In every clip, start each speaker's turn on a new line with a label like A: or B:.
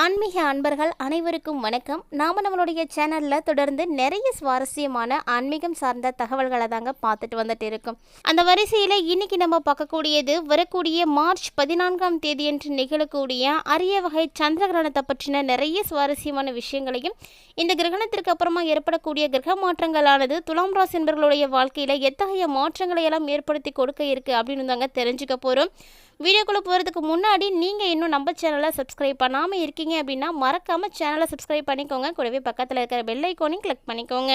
A: ஆன்மீக அன்பர்கள் அனைவருக்கும் வணக்கம். நாம் நம்மளுடைய சேனலில் தொடர்ந்து நிறைய சுவாரஸ்யமான ஆன்மீகம் சார்ந்த தகவல்களை தாங்க பார்த்துட்டு வந்துட்டு இருக்கோம். அந்த வரிசையில் இன்னைக்கு நம்ம பார்க்கக்கூடியது வரக்கூடிய மார்ச் பதினான்காம் தேதியன்று நிகழக்கூடிய அரிய வகை சந்திர கிரகணத்தை பற்றின நிறைய சுவாரஸ்யமான விஷயங்களையும் இந்த கிரகணத்திற்கு அப்புறமா ஏற்படக்கூடிய கிரக மாற்றங்களானது துலாம் ராசி என்பவர்களுடைய வாழ்க்கையில் எத்தகைய மாற்றங்களை எல்லாம் ஏற்படுத்தி கொடுக்க இருக்கு அப்படின்னு தாங்க தெரிஞ்சுக்க போகிறோம் வீடியோக்குள்ளே போகிறதுக்கு முன்னாடி நீங்கள் இன்னும் நம்ம சேனலை சப்ஸ்கிரைப் பண்ணாமல் இருக்கீங்க அப்படின்னா மறக்காமல் சேனலை சப்ஸ்கிரைப் பண்ணிக்கோங்க. கூடவே பக்கத்தில் இருக்கிற பெல் ஐக்கானையும் கிளிக் பண்ணிக்கோங்க.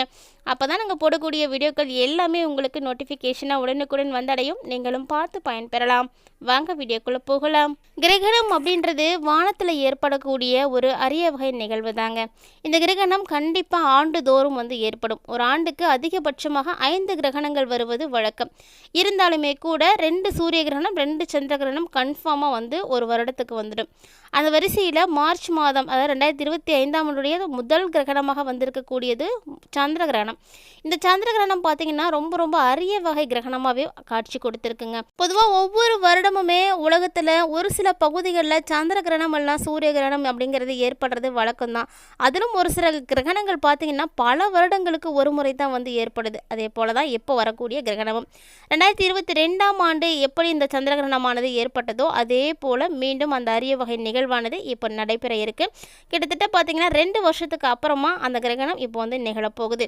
A: அப்போ தான் நாங்கள் போடக்கூடிய வீடியோக்கள் எல்லாமே உங்களுக்கு நோட்டிஃபிகேஷனாக உடனுக்குடன் வந்தடையும். நீங்களும் பார்த்து பயன்பெறலாம். வாங்க வீடியோக்குள்ளே போகலாம். கிரகணம் அப்படின்றது வானத்தில் ஏற்படக்கூடிய ஒரு அரிய வகை நிகழ்வு தாங்க இந்த கிரகணம் கண்டிப்பாக ஆண்டுதோறும் வந்து ஏற்படும். ஒரு ஆண்டுக்கு அதிகபட்சமாக ஐந்து கிரகணங்கள் வருவது வழக்கம். இருந்தாலுமே கூட ரெண்டு சூரிய கிரகணம் ரெண்டு சந்திர கிரகணம் கன்ஃபார்மாக வந்து ஒரு வருடத்துக்கு வந்துடும். அந்த வரிசையில் மார்ச் மாதம் அதாவது ரெண்டாயிரத்தி இருபத்தி ஐந்தாம் முதல் கிரகணமாக வந்திருக்கக்கூடியது சந்திர கிரகணம். இந்த சந்திர கிரகணம் பார்த்தீங்கன்னா ரொம்ப ரொம்ப அரிய வகை கிரகணமாகவே காட்சி கொடுத்துருக்குங்க. பொதுவாக ஒவ்வொரு வருடமுமே உலகத்தில் ஒரு சில பகுதிகளில் சந்திர கிரகணம் எல்லாம் சூரிய கிரகணம் அப்படிங்கிறது ஏற்படுறது வழக்கம்தான். அதிலும் ஒரு சில கிரகணங்கள் பார்த்தீங்கன்னா பல வருடங்களுக்கு ஒரு முறை தான் வந்து ஏற்படுது. அதே போல தான் எப்போ வரக்கூடிய கிரகணமும். ரெண்டாயிரத்தி இருபத்தி ரெண்டாம் ஆண்டு எப்படி இந்த சந்திர கிரகணமானது ஏற்பட்டதோ அதே போல் மீண்டும் அந்த அரிய வகை நிகழ்வானது இப்போ நடைபெற இருக்கு. கிட்டத்தட்ட பார்த்தீங்கன்னா ரெண்டு வருஷத்துக்கு அப்புறமா அந்த கிரகணம் இப்போ வந்து நிகழப்போகுது.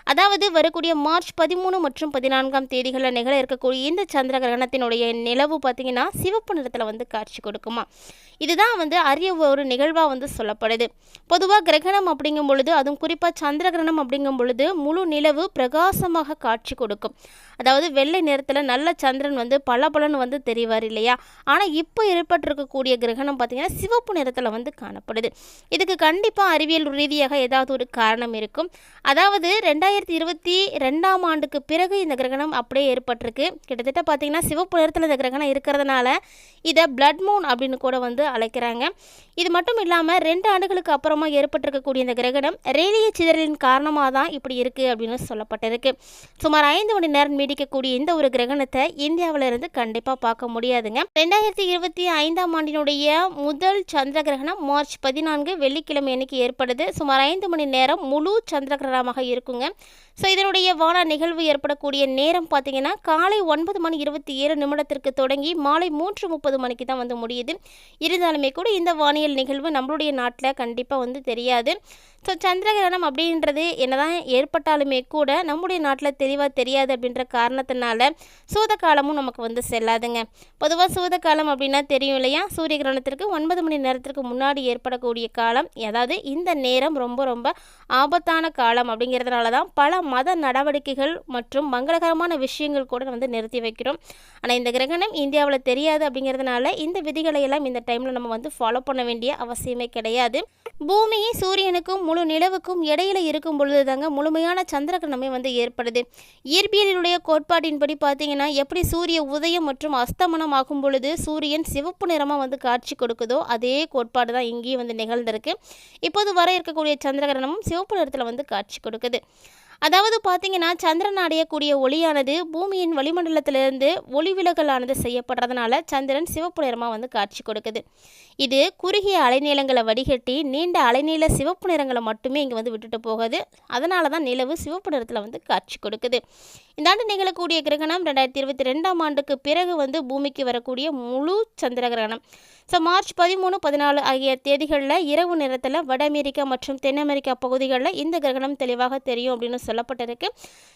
A: அதாவது வரக்கூடிய மார்ச் பதிமூணு மற்றும் பதினான்காம் தேதிகளில் நிகழ இருக்கக்கூடிய இந்த சந்திர கிரகணத்தினுடைய நிலவு பார்த்தீங்கன்னா சிவப்பு நிறத்தில் வந்து காட்சி கொடுக்குமா? இதுதான் வந்து அரிய ஒரு நிகழ்வாக வந்து சொல்லப்படுது. பொதுவாக கிரகணம் அப்படிங்கும் பொழுது அதுவும் குறிப்பாக சந்திர கிரகணம் அப்படிங்கும் பொழுது முழு நிலவு பிரகாசமாக காட்சி கொடுக்கும். அதாவது வெள்ளை நிறத்தில் நல்ல சந்திரன் வந்து பல வந்து தெரிவார் இல்லையா? ஆனால் இப்போ ஏற்பட்டிருக்கக்கூடிய கிரகணம் பார்த்திங்கன்னா சிவப்பு நிறத்தில் வந்து காணப்படுது. இதுக்கு கண்டிப்பாக அறிவியல் ரீதியாக ஏதாவது ஒரு காரணம் இருக்கும். அதாவது ரெண்டாயிரத்தி ரெண்டாயிரத்தி இருபத்தி ரெண்டாம் ஆண்டுக்கு பிறகு இந்த கிரகணம் அப்படியே ஏற்பட்டிருக்கு. கிட்டத்தட்ட பார்த்தீங்கன்னா சிவப்பு நிறத்தில் இந்த கிரகணம் இருக்கிறதுனால இதை பிளட் மூன் அப்படின்னு கூட வந்து அழைக்கிறாங்க. இது மட்டும் இல்லாமல் ரெண்டு ஆண்டுகளுக்கு அப்புறமா ஏற்பட்டிருக்கக்கூடிய இந்த கிரகணம் ரேலிய சிதறலின் காரணமாக தான் இப்படி இருக்குது அப்படின்னு சொல்லப்பட்டிருக்கு. சுமார் ஐந்து மணி நேரம் நீடிக்கக்கூடிய இந்த ஒரு கிரகணத்தை இந்தியாவிலிருந்து கண்டிப்பாக பார்க்க முடியாதுங்க. ரெண்டாயிரத்தி இருபத்தி ஐந்தாம் ஆண்டினுடைய முதல் சந்திர கிரகணம் மார்ச் பதினான்கு வெள்ளிக்கிழமை அன்னைக்கு ஏற்படுது. சுமார் ஐந்து மணி நேரம் முழு சந்திர கிரகணமாக இருக்குங்க. ஸோ இதனுடைய வான நிகழ்வு ஏற்படக்கூடிய நேரம் பார்த்தீங்கன்னா காலை ஒன்பது மணி இருபத்தி ஏழு நிமிடத்திற்கு தொடங்கி மாலை மூன்று முப்பது மணிக்கு தான் வந்து முடியுது. இருந்தாலுமே கூட இந்த வானியல் நிகழ்வு நம்மளுடைய நாட்டில் கண்டிப்பாக வந்து தெரியாது. ஸோ சந்திரகிரகணம் அப்படின்றது என்னதான் ஏற்பட்டாலுமே கூட நம்முடைய நாட்டில் தெளிவாக தெரியாது அப்படின்ற காரணத்தினால சூத காலமும் நமக்கு வந்து செல்லாதுங்க. பொதுவாக சூத காலம் அப்படின்னா தெரியும் இல்லையா? சூரிய கிரகணத்திற்கு ஒன்பது மணி நேரத்திற்கு முன்னாடி ஏற்படக்கூடிய காலம் அதாவது இந்த நேரம் ரொம்ப ரொம்ப ஆபத்தான காலம் அப்படிங்கிறதுனால தான் பல மத நடவடிக்கைகள் மற்றும் மங்களகரமான விஷயங்கள் கூட வந்து நிறுத்தி வைக்கிறோம். ஆனால் இந்த கிரகணம் இந்தியாவில் தெரியாது அப்படிங்கிறதுனால இந்த விதிகளை எல்லாம் இந்த டைமில் நம்ம வந்து ஃபாலோ பண்ண வேண்டிய அவசியமே கிடையாது. பூமியை சூரியனுக்கும் முழு நிலவுக்கும் இடையில இருக்கும் பொழுது தாங்க முழுமையான சந்திரகிரகணமே வந்து ஏற்படுது. இயற்பியலினுடைய கோட்பாட்டின்படி பார்த்தீங்கன்னா எப்படி சூரிய உதயம் மற்றும் அஸ்தமனம் ஆகும் பொழுது சூரியன் சிவப்பு நிறமாக வந்து காட்சி கொடுக்குதோ அதே கோட்பாடு தான் இங்கேயும் வந்து நிகழ்ந்திருக்கு. இப்போது வர இருக்கக்கூடிய சந்திரகிரகணமும் சிவப்பு நிறத்தில் வந்து காட்சி கொடுக்குது. அதாவது பார்த்தீங்கன்னா சந்திரன் அடையக்கூடிய ஒளியானது பூமியின் வளிமண்டலத்திலிருந்து ஒளிவிலகலானது செய்யப்படுறதுனால சந்திரன் சிவப்பு நிறமாக வந்து காட்சி கொடுக்குது. இது குறுகிய அலைநீளங்களை வடிகட்டி நீண்ட அலைநீள சிவப்பு நிறங்களை மட்டுமே இங்கே வந்து விட்டுட்டு போகுது. அதனால தான் நிலவு சிவப்பு நிறத்தில் வந்து காட்சி கொடுக்குது. இந்த ஆண்டு நிகழக்கூடிய கிரகணம் ரெண்டாயிரத்தி இருபத்தி ரெண்டாம் ஆண்டுக்கு பிறகு வந்து பூமிக்கு வரக்கூடிய முழு சந்திர கிரகணம். ஸோ மார்ச் பதிமூணு பதினாலு ஆகிய தேதிகளில் இரவு நேரத்தில் வட அமெரிக்கா மற்றும் தென் அமெரிக்கா பகுதிகளில் இந்த கிரகணம் தெளிவாக தெரியும் அப்படின்னு சொல்லப்பட்டிருக்கு.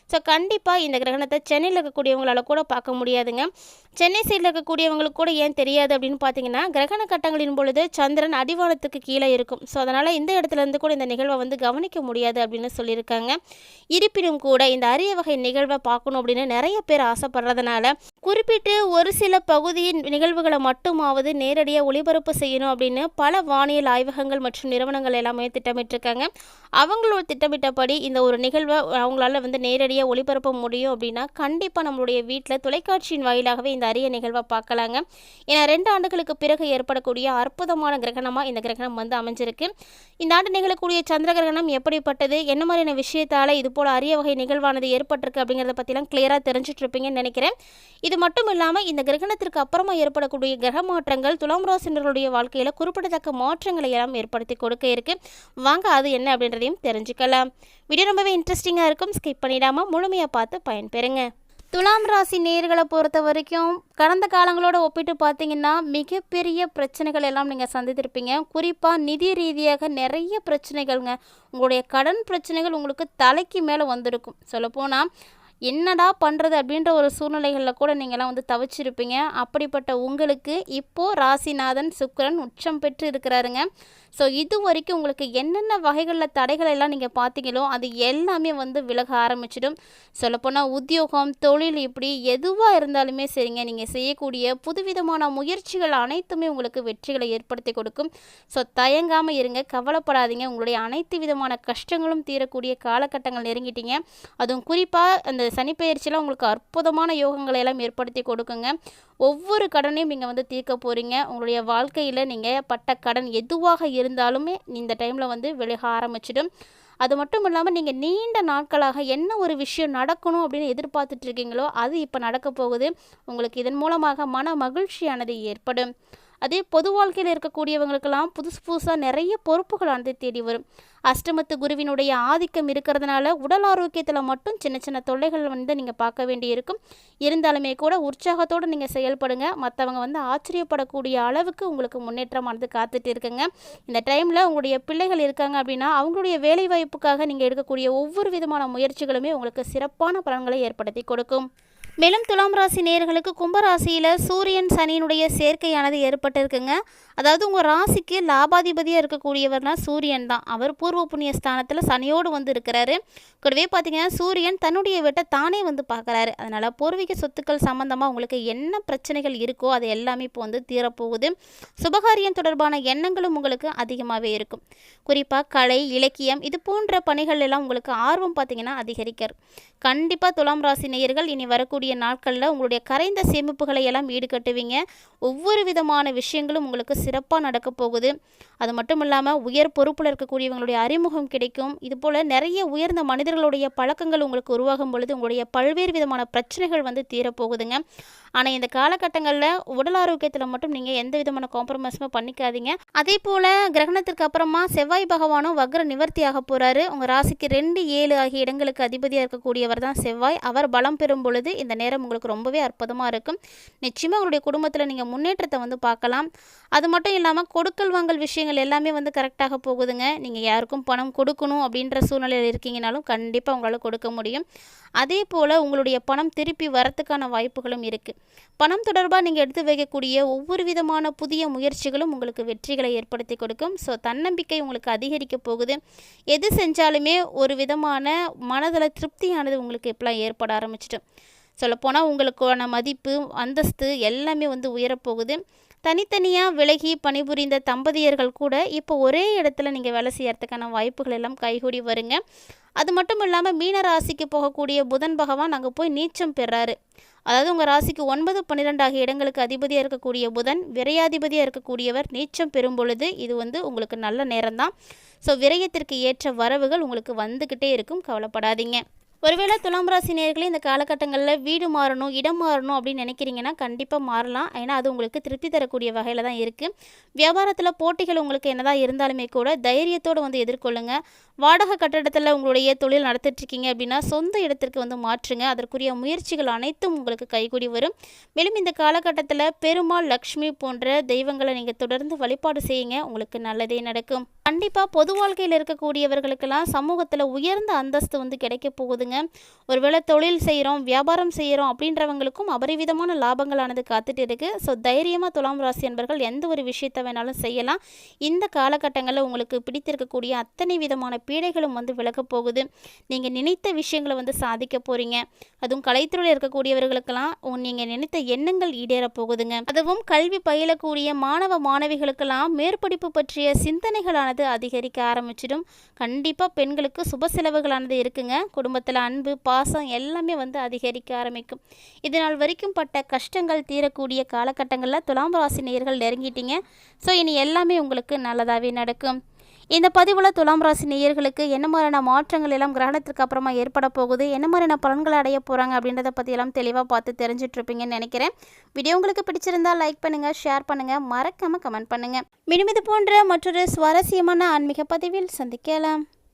A: ஸோ கண்டிப்பாக இந்த கிரகணத்தை சென்னையில் இருக்கக்கூடியவங்களால் கூட பார்க்க முடியாதுங்க. சென்னை சைடில் இருக்கக்கூடியவங்களுக்கு கூட ஏன் தெரியாது அப்படின்னு பார்த்தீங்கன்னா கிரகண கட்டங்களின் பொழுது சந்திரன் அடிவானத்துக்கு கீழே இருக்கும். ஸோ அதனால் இந்த இடத்துல இருந்து கூட இந்த நிகழ்வை வந்து கவனிக்க முடியாது அப்படின்னு சொல்லியிருக்காங்க. இருப்பினும் கூட இந்த அரிய வகை நிகழ்வை பார்க்கணும் அப்படின்னு நிறைய பேர் ஆசைப்படுறதுனால குறிப்பிட்டு ஒரு சில பகுதியின் நிகழ்வுகளை மட்டுமாவது நேரடியாக ஒளிபரப்பு செய்யணும் அப்படின்னு பல வானியல் ஆய்வகங்கள் மற்றும் நிறுவனங்கள் எல்லாமே திட்டமிட்டிருக்காங்க. அவங்களோட திட்டமிட்டபடி இந்த ஒரு நிகழ்வை அவங்களால வந்து நேரடியாக ஒளிபரப்ப முடியும் அப்படின்னா கண்டிப்பாக நம்மளுடைய வீட்டில் தொலைக்காட்சியின் வாயிலாகவே இந்த அரிய நிகழ்வை பார்க்கலாங்க. ஏன்னா ரெண்டு ஆண்டுகளுக்கு பிறகு ஏற்படக்கூடிய அற்புதமான கிரகணமாக இந்த கிரகணம் வந்து அமைஞ்சிருக்கு. இந்த ஆண்டு நிகழக்கூடிய சந்திர கிரகணம் எப்படிப்பட்டது? என்ன மாதிரியான விஷயத்தால் இது போல் அரிய வகை நிகழ்வானது ஏற்பட்டிருக்கு அப்படிங்கிறத பற்றிலாம் கிளியராக தெரிஞ்சிட்ருப்பீங்கன்னு நினைக்கிறேன். இது மட்டும் இல்லாமல் இந்த கிரகணத்திற்கு அப்புறமா ஏற்படக்கூடிய கிரக மாற்றங்கள் துலாம் ராசினர்களுடைய வாழ்க்கையில் குறிப்பிடத்தக்க மாற்றங்களை எல்லாம் ஏற்படுத்தி கொடுக்க இருக்கு. வாங்க அது என்ன அப்படின்றதையும் தெரிஞ்சுக்கலாம். வீடியோ ரொம்பவே இன்ட்ரெஸ்டிங் இன்ட்ரெஸ்டிங்காக இருக்கும் ஸ்கிப் பண்ணிடாமல் முழுமையாக பார்த்து பயன்பெறுங்க துலாம் ராசி நேர்களை பொறுத்த வரைக்கும் கடந்த காலங்களோட ஒப்பிட்டு பார்த்தீங்கன்னா மிகப்பெரிய பிரச்சனைகள் எல்லாம் நீங்கள் சந்தித்திருப்பீங்க. குறிப்பாக நிதி ரீதியாக நிறைய பிரச்சனைகள்ங்க. உங்களுடைய கடன் பிரச்சனைகள் உங்களுக்கு தலைக்கு மேலே வந்திருக்கும். சொல்லப்போனால் என்னடா பண்ணுறது அப்படின்ற ஒரு சூழ்நிலைகளில் கூட நீங்கள்லாம் வந்து தவிச்சிருப்பீங்க. அப்படிப்பட்ட உங்களுக்கு இப்போது ராசிநாதன் சுக்கரன் உச்சம் பெற்று இருக்கிறாருங்க. ஸோ இது வரைக்கும் உங்களுக்கு என்னென்ன வகைகளில் தடைகள் எல்லாம் நீங்கள் பார்த்தீங்களோ அது எல்லாமே வந்து விலக ஆரம்பிச்சிடும். சொல்லப்போனால் உத்தியோகம் தொழில் இப்படி எதுவாக இருந்தாலுமே சரிங்க நீங்கள் செய்யக்கூடிய புதுவிதமான முயற்சிகள் அனைத்துமே உங்களுக்கு வெற்றிகளை ஏற்படுத்தி கொடுக்கும். ஸோ தயங்காமல் இருங்க கவலைப்படாதீங்க. உங்களுடைய அனைத்து விதமான கஷ்டங்களும் தீரக்கூடிய காலகட்டங்கள் நெருங்கிட்டீங்க. அதுவும் குறிப்பாக அந்த சனிப்பெயர்ச்சியில் உங்களுக்கு அற்புதமான யோகங்களை எல்லாம் ஏற்படுத்தி கொடுக்குங்க. ஒவ்வொரு கடனையும் நீங்கள் வந்து தீர்க்க போகிறீங்க உங்களுடைய வாழ்க்கையில் நீங்கள் பட்ட கடன் எதுவாக இருந்தாலுமே இந்த டைமில் வந்து விலக ஆரம்பிச்சிடும். அது மட்டும் இல்லாமல் நீங்கள் நீண்ட நாட்களாக என்ன ஒரு விஷயம் நடக்கணும் அப்படின்னு எதிர்பார்த்துட்டு இருக்கீங்களோ அது இப்போ நடக்க போகுது. உங்களுக்கு இதன் மூலமாக மன மகிழ்ச்சியானது ஏற்படும். அதே பொது வாழ்க்கையில் இருக்கக்கூடியவங்களுக்கெல்லாம் புதுசு புதுசாக நிறைய பொறுப்புகளானது தேடி வரும். அஷ்டமத்து குருவினுடைய ஆதிக்கம் இருக்கிறதுனால உடல் ஆரோக்கியத்தில் மட்டும் சின்ன சின்ன தொல்லைகள் வந்து நீங்கள் பார்க்க வேண்டியிருக்கும். இருந்தாலுமே கூட உற்சாகத்தோடு நீங்கள் செயல்படுங்க. மற்றவங்க வந்து ஆச்சரியப்படக்கூடிய அளவுக்கு உங்களுக்கு முன்னேற்றமானது காத்துட்டு இருக்குங்க. இந்த டைமில் உங்களுடைய பிள்ளைகள் இருக்காங்க அப்படின்னா அவங்களுடைய வேலைவாய்ப்புக்காக நீங்கள் எடுக்கக்கூடிய ஒவ்வொரு விதமான முயற்சிகளுமே உங்களுக்கு சிறப்பான பலன்களை ஏற்படுத்தி கொடுக்கும். மேலும் துலாம் ராசி நேர்களுக்கு கும்பராசியில் சூரியன் சனியினுடைய சேர்க்கையானது ஏற்பட்டிருக்குங்க. அதாவது உங்கள் ராசிக்கு லாபாதிபதியாக இருக்கக்கூடியவர்னா சூரியன் தான். அவர் பூர்வ புண்ணிய ஸ்தானத்தில் சனியோடு வந்து இருக்கிறாரு. கூடவே பார்த்தீங்கன்னா சூரியன் தன்னுடைய வீட்டை தானே வந்து பார்க்குறாரு. அதனால் பூர்வீக சொத்துக்கள் சம்மந்தமாக உங்களுக்கு என்ன பிரச்சனைகள் இருக்கோ அது எல்லாமே இப்போ வந்து தீரப்போகுது. சுபகாரியம் தொடர்பான எண்ணங்களும் உங்களுக்கு அதிகமாகவே இருக்கும். குறிப்பாக கலை இலக்கியம் இது போன்ற பணிகள் எல்லாம் உங்களுக்கு ஆர்வம் பார்த்தீங்கன்னா அதிகரிக்கிறது கண்டிப்பாக துலாம் ராசி நேயர்கள் இனி வரக்கூடிய நாட்களில் உங்களுடைய கரைந்த சேமிப்புகளை எல்லாம் ஈடுகட்டுவீங்க. ஒவ்வொரு விதமான விஷயங்களும் உங்களுக்கு சிறப்பாக நடக்க போகுது. அது மட்டும் இல்லாமல் உயர் பொறுப்பில் இருக்கக்கூடியவங்களுடைய அறிமுகம் கிடைக்கும். இதுபோல் நிறைய உயர்ந்த மனிதர்களுடைய பழக்கங்கள் உங்களுக்கு உருவாகும் பொழுது உங்களுடைய பல்வேறு விதமான பிரச்சனைகள் வந்து தீரப்போகுதுங்க ஆனால் இந்த காலகட்டங்களில் உடல் ஆரோக்கியத்தில் மட்டும் நீங்கள் எந்த விதமான காம்ப்ரமைஸுமே பண்ணிக்காதீங்க. அதே போல் கிரகணத்திற்கு அப்புறமா செவ்வாய் பகவானும் வக்ர நிவர்த்தி ஆக போகிறாரு உங்கள் ராசிக்கு ரெண்டு ஏழு ஆகிய இடங்களுக்கு அதிபதியாக இருக்கக்கூடியவர் தான் செவ்வாய். அவர் பலம் பெறும் பொழுது இந்த நேரம் உங்களுக்கு ரொம்பவே அற்புதமாக இருக்கும். நிச்சயமாக உங்களுடைய குடும்பத்தில் நீங்கள் முன்னேற்றத்தை வந்து பார்க்கலாம். அது மட்டும் இல்லாமல் கொடுக்கல் வாங்கல் விஷயங்கள் எல்லாமே வந்து கரெக்டாக போகுதுங்க. நீங்கள் யாருக்கும் பணம் கொடுக்கணும் அப்படின்ற சூழ்நிலையில் இருக்கீங்கனாலும் கண்டிப்பாக உங்களால் கொடுக்க முடியும். அதே போல் உங்களுடைய பணம் திருப்பி வரத்துக்கான வாய்ப்புகளும் இருக்குது பணம் தொடர்பாக நீங்கள் எடுத்து வைக்கக்கூடிய ஒவ்வொரு விதமான புதிய முயற்சிகளும் உங்களுக்கு வெற்றிகளை ஏற்படுத்தி கொடுக்கும். ஸோ தன்னம்பிக்கை உங்களுக்கு அதிகரிக்க போகுது. எது செஞ்சாலுமே ஒரு விதமான மனதில் திருப்தியானது உங்களுக்கு இப்போலாம் ஏற்பட ஆரம்பிச்சிட்டோம் சொல்லப்போனால் உங்களுக்கான மதிப்பு அந்தஸ்து எல்லாமே வந்து உயரப்போகுது. தனித்தனியாக விலகி பணிபுரிந்த தம்பதியர்கள் கூட இப்போ ஒரே இடத்துல நீங்கள் வேலை செய்யறதுக்கான வாய்ப்புகள் எல்லாம் கைகூடி வருங்க. அது மட்டும் இல்லாமல் மீன ராசிக்கு போகக்கூடிய புதன் பகவான் அங்கே போய் நீச்சம் பெறாரு. அதாவது உங்கள் ராசிக்கு ஒன்பது பன்னிரெண்டு ஆகிய இடங்களுக்கு அதிபதியாக இருக்கக்கூடிய புதன் விரையாதிபதியாக இருக்கக்கூடியவர் நீச்சம் பெறும் பொழுது இது வந்து உங்களுக்கு நல்ல நேரம் தான் ஸோ விரயத்திற்கு ஏற்ற வரவுகள் உங்களுக்கு வந்துக்கிட்டே இருக்கும். கவலைப்படாதீங்க. ஒருவேளை துலாம் ராசி நேர்களை இந்த காலகட்டங்களில் வீடு மாறணும் இடம் மாறணும் அப்படின்னு நினைக்கிறீங்கன்னா கண்டிப்பாக மாறலாம். ஏன்னா அது உங்களுக்கு திருப்தி தரக்கூடிய வகையில் தான் இருக்குது வியாபாரத்தில் போட்டிகள் உங்களுக்கு என்னதான் இருந்தாலுமே கூட தைரியத்தோடு வந்து எதிர்கொள்ளுங்க. வாடகை கட்டடத்தில் உங்களுடைய தொழில் நடத்திட்டுருக்கீங்க அப்படின்னா சொந்த இடத்திற்கு வந்து மாற்றுங்க. அதற்குரிய முயற்சிகள் அனைத்தும் உங்களுக்கு கைகூடி வரும். மேலும் இந்த காலகட்டத்தில் பெருமாள் லக்ஷ்மி போன்ற தெய்வங்களை நீங்கள் தொடர்ந்து வழிபாடு செய்யுங்க. உங்களுக்கு நல்லதே நடக்கும். கண்டிப்பாக பொது வாழ்க்கையில் இருக்கக்கூடியவர்களுக்கெல்லாம் சமூகத்தில் உயர்ந்த அந்தஸ்து வந்து கிடைக்க போகுதுங்க. ஒருவேளை தொழில் செய்கிறோம் வியாபாரம் செய்கிறோம் அப்படின்றவங்களுக்கும் அபரிவிதமான லாபங்களானது காத்துட்டு இருக்கு. ஸோ தைரியமாக துலாம் ராசி என்பர்கள் எந்த ஒரு விஷயத்தை வேணாலும் செய்யலாம். இந்த காலகட்டங்களில் உங்களுக்கு பிடித்திருக்கக்கூடிய அத்தனை விதமான பீடைகளும் வந்து விலகப் போகுது. நீங்கள் நினைத்த விஷயங்களை வந்து சாதிக்க போகிறீங்க அதுவும் கலைத்துறையில் இருக்கக்கூடியவர்களுக்கெல்லாம் நீங்கள் நினைத்த எண்ணங்கள் ஈடேற போகுதுங்க. அதுவும் கல்வி பயிலக்கூடிய மாணவ மாணவிகளுக்கெல்லாம் மேற்படிப்பு பற்றிய சிந்தனைகளான செலவுகளானது அதிகரிக்க ஆரம்பிச்சிடும். கண்டிப்பாக பெண்களுக்கு சுப செலவுகளானது இருக்குங்க. குடும்பத்தில் அன்பு பாசம் எல்லாமே வந்து அதிகரிக்க ஆரம்பிக்கும். இது நாள் வரைக்கும் பட்ட கஷ்டங்கள் தீரக்கூடிய காலகட்டங்களில் துலாம் ராசி நேர்கள் நெருங்கிட்டீங்க. ஸோ இனி எல்லாமே உங்களுக்கு நல்லதாகவே நடக்கும். இந்த பதிவில் துலாம் ராசி நேயர்களுக்கு என்ன மாதிரியான மாற்றங்கள் எல்லாம் கிரகணத்திற்கு அப்புறமா ஏற்பட போகுது? என்ன மாதிரியான பலன்களை அடைய போகிறாங்க அப்படின்றத பற்றியெல்லாம் தெளிவாக பார்த்து தெரிஞ்சுட்டு இருப்பீங்கன்னு நினைக்கிறேன். வீடியோ உங்களுக்கு பிடிச்சிருந்தா லைக் பண்ணுங்கள் ஷேர் பண்ணுங்கள் மறக்காமல் கமெண்ட் பண்ணுங்கள் மீண்டும் இது போன்ற மற்றொரு சுவாரஸ்யமான ஆன்மீக பதிவில் சந்திக்கலாம்.